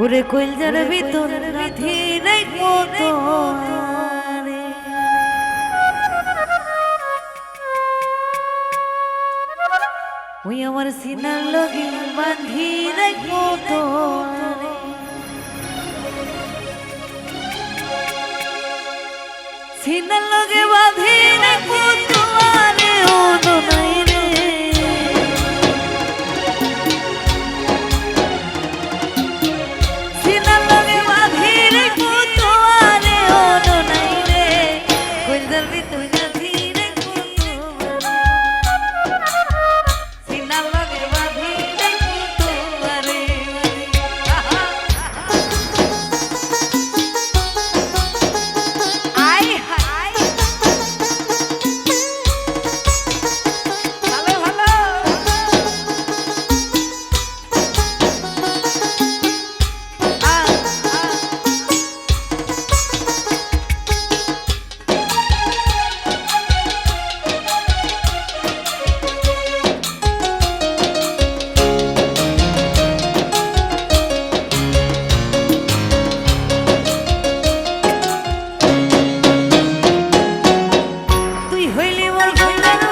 কইলজার ভিতর রাধি রাখব তোমারে ওই আমার সিনার লগে বাঁধি রাখব তোমারে সিনার লগে বাঁধি রাখব তোমারে Thank know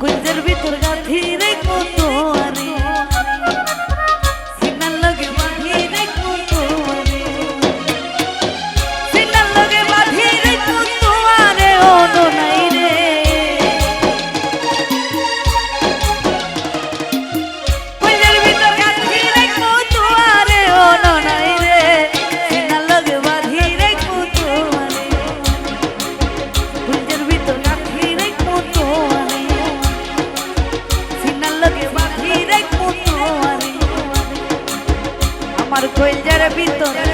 Good Quinzer কইলজার ভিতর